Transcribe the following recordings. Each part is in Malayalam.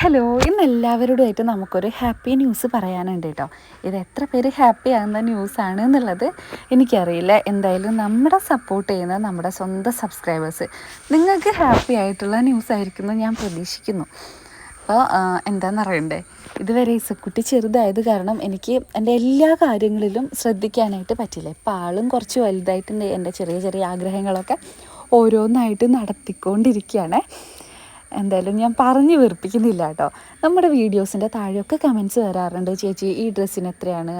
ഹലോ ഇന്ന് എല്ലാവരോടുമായിട്ട് നമുക്കൊരു ഹാപ്പി ന്യൂസ് പറയാനുണ്ട് കേട്ടോ ഇത് എത്ര പേര് ഹാപ്പി ആകുന്ന ന്യൂസാണ് എന്നുള്ളത് എനിക്കറിയില്ല. എന്തായാലും നമ്മുടെ സപ്പോർട്ട് ചെയ്യുന്ന നമ്മുടെ സ്വന്തം സബ്സ്ക്രൈബേഴ്സ് നിങ്ങൾക്ക് ഹാപ്പി ആയിട്ടുള്ള ന്യൂസ് ആയിരിക്കുമെന്ന് ഞാൻ പ്രതീക്ഷിക്കുന്നു. അപ്പോൾ എന്താണെന്ന് അറിയണ്ടേ? ഇതുവരെ ഇസക്കുട്ടി ചെറുതായത് കാരണം എനിക്ക് എന്റെ എല്ലാ കാര്യങ്ങളിലും ശ്രദ്ധിക്കാനായിട്ട് പറ്റില്ല. ഇപ്പം ആളും കുറച്ച് വലുതായിട്ടുണ്ട്. എന്റെ ചെറിയ ചെറിയ ആഗ്രഹങ്ങളൊക്കെ ഓരോന്നായിട്ട് നടത്തിക്കൊണ്ടിരിക്കുകയാണ്. എന്തായാലും ഞാൻ പറഞ്ഞ് വെറുപ്പിക്കുന്നില്ല കേട്ടോ. നമ്മുടെ വീഡിയോസിന്റെ താഴെയൊക്കെ കമൻസ് വരാറുണ്ട്. ചേച്ചി ഈ ഡ്രസ്സിന് എത്രയാണ്?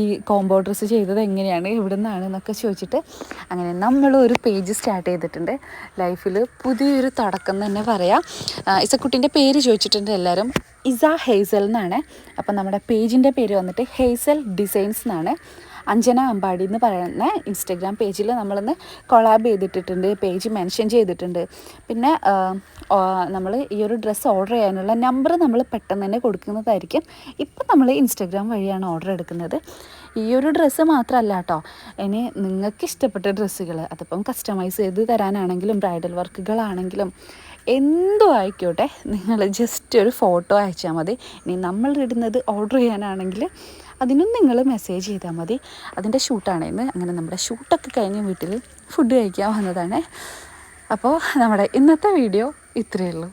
ഈ കോംബോ ഡ്രസ്സ് ചെയ്തത് എങ്ങനെയാണ്? എവിടെ നിന്നാണ് എന്നൊക്കെ ചോദിച്ചിട്ട് അങ്ങനെ നമ്മളൊരു പേജ് സ്റ്റാർട്ട് ചെയ്തിട്ടുണ്ട്. ലൈഫിൽ പുതിയൊരു തുടക്കം തന്നെ പറയാം. ഇസക്കുട്ടിന്റെ പേര് ചോദിച്ചിട്ടുണ്ട് എല്ലാവരും. ഇസ ഹേസൽ എന്നാണ്. അപ്പം നമ്മുടെ പേജിന്റെ പേര് വന്നിട്ട് ഹേസൽ ഡിസൈൻസ് എന്നാണ്. അഞ്ജന അമ്പാടി എന്ന് പറയുന്ന ഇൻസ്റ്റഗ്രാം പേജിൽ നമ്മളിന്ന് കൊളാബ് ചെയ്തിട്ടിട്ടുണ്ട് പേജ് മെൻഷൻ ചെയ്തിട്ടുണ്ട്. പിന്നെ നമ്മൾ ഈ ഒരു ഡ്രസ്സ് ഓർഡർ ചെയ്യാനുള്ള നമ്പർ നമ്മൾ പെട്ടെന്ന് തന്നെ കൊടുക്കുന്നതായിരിക്കും. ഇപ്പം നമ്മൾ ഇൻസ്റ്റഗ്രാം വഴിയാണ് ഓർഡർ എടുക്കുന്നത്. ഈ ഒരു ഡ്രസ്സ് മാത്രമല്ല കേട്ടോ ഇനി നിങ്ങൾക്ക് ഇഷ്ടപ്പെട്ട ഡ്രസ്സുകൾ അതിപ്പം കസ്റ്റമൈസ് ചെയ്ത് തരാനാണെങ്കിലും ബ്രൈഡൽ വർക്കുകളാണെങ്കിലും എന്തും ആയിക്കോട്ടെ. നിങ്ങൾ ജസ്റ്റ് ഒരു ഫോട്ടോ അയച്ചാൽ മതി. ഇനി നമ്മൾ ഇടുന്നത് ഓർഡർ ചെയ്യാനാണെങ്കിൽ അതിനും നിങ്ങൾ മെസ്സേജ് ചെയ്താൽ മതി. അതിന്റെ ഷൂട്ടാണെന്ന് അങ്ങനെ നമ്മുടെ ഷൂട്ടൊക്കെ കഴിഞ്ഞ് വീട്ടിൽ ഫുഡ് കഴിക്കാൻ വന്നതാണ്. അപ്പോൾ നമ്മുടെ ഇന്നത്തെ വീഡിയോ ഇത്രയേ ഉള്ളൂ.